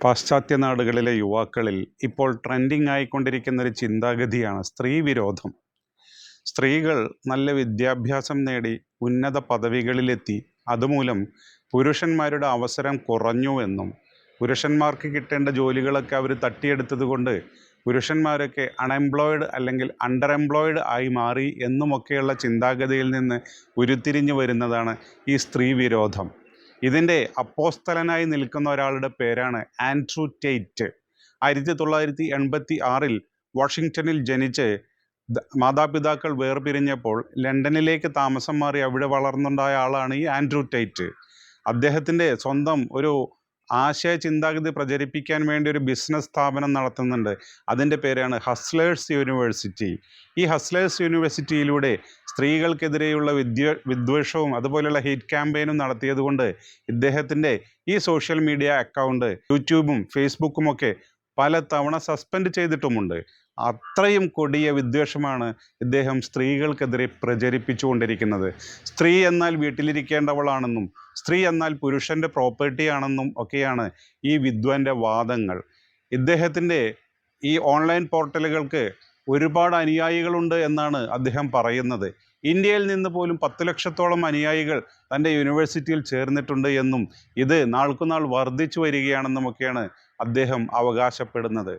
പാശ്ചാത്യ നാടുകളിലെ യുവാക്കളിൽ ഇപ്പോൾ ട്രെൻഡിങ് ആയിക്കൊണ്ടിരിക്കുന്ന ഒരു ചിന്താഗതിയാണ് സ്ത്രീ വിരോധം സ്ത്രീകൾ നല്ല വിദ്യാഭ്യാസം നേടി ഉന്നത പദവികളിലെത്തി. അതുമൂലം പുരുഷന്മാരുടെ അവസരം കുറഞ്ഞുവെന്നും പുരുഷന്മാർക്ക് കിട്ടേണ്ട ജോലികളൊക്കെ അവർ തട്ടിയെടുത്തത് കൊണ്ട് പുരുഷന്മാരൊക്കെ അൺഎംപ്ലോയിഡ് അല്ലെങ്കിൽ അണ്ടർ എംപ്ലോയിഡ് ആയി മാറി എന്നുമൊക്കെയുള്ള ചിന്താഗതിയിൽ നിന്ന് ഉരുത്തിരിഞ്ഞു വരുന്നതാണ് ഈ സ്ത്രീ വിരോധം ഇതിന്റെ അപ്പോസ്തലനായി നിൽക്കുന്ന ഒരാളുടെ പേരാണ് ആൻഡ്രൂ ടേറ്റ് ആയിരത്തി തൊള്ളായിരത്തി എൺപത്തി ആറിൽ വാഷിങ്ടണിൽ ജനിച്ച് മാതാപിതാക്കൾ വേർപിരിഞ്ഞപ്പോൾ ലണ്ടനിലേക്ക് താമസം മാറി അവിടെ വളർന്നുണ്ടായ ആളാണ് ഈ ആൻഡ്രൂ ടേറ്റ് അദ്ദേഹത്തിന്റെ സ്വന്തം ഒരു ആശയ ചിന്താഗതി പ്രചരിപ്പിക്കാൻ വേണ്ടി ഒരു ബിസിനസ് സ്ഥാപനം നടത്തുന്നുണ്ട്. അതിന്റെ പേരാണ് ഹസ്ലേഴ്സ് യൂണിവേഴ്സിറ്റി ഈ ഹസ്ലേഴ്സ് യൂണിവേഴ്സിറ്റിയിലൂടെ സ്ത്രീകൾക്കെതിരെയുള്ള വിദ്യ വിദ്വേഷവും അതുപോലെയുള്ള ഹീറ്റ് ക്യാമ്പയിനും നടത്തിയതുകൊണ്ട് ഇദ്ദേഹത്തിന്റെ ഈ സോഷ്യൽ മീഡിയ അക്കൗണ്ട് യൂട്യൂബും ഫേസ്ബുക്കും ഒക്കെ പല തവണ സസ്പെൻഡ് ചെയ്തിട്ടുമുണ്ട്. അത്രയും കൊടിയ വിദ്വേഷമാണ് ഇദ്ദേഹം സ്ത്രീകൾക്കെതിരെ പ്രചരിപ്പിച്ചുകൊണ്ടിരിക്കുന്നത്. സ്ത്രീ എന്നാൽ വീട്ടിലിരിക്കേണ്ടവളാണെന്നും സ്ത്രീ എന്നാൽ പുരുഷന്റെ പ്രോപ്പർട്ടിയാണെന്നും ഒക്കെയാണ് ഈ വിദ്വാന്റെ വാദങ്ങൾ. ഇദ്ദേഹത്തിന്റെ ഈ ഓൺലൈൻ പോർട്ടലുകൾക്ക് ഒരുപാട് അനുയായികളുണ്ട് എന്നാണ് അദ്ദേഹം പറയുന്നത്. ഇന്ത്യയിൽ നിന്ന് പോലും പത്ത് ലക്ഷത്തോളം അനുയായികൾ തന്റെ യൂണിവേഴ്സിറ്റിയിൽ ചേർന്നിട്ടുണ്ട് എന്നും ഇത് നാൾക്കുനാൾ വർദ്ധിച്ചു വരികയാണെന്നുമൊക്കെയാണ് അദ്ദേഹം അവകാശപ്പെടുന്നത്.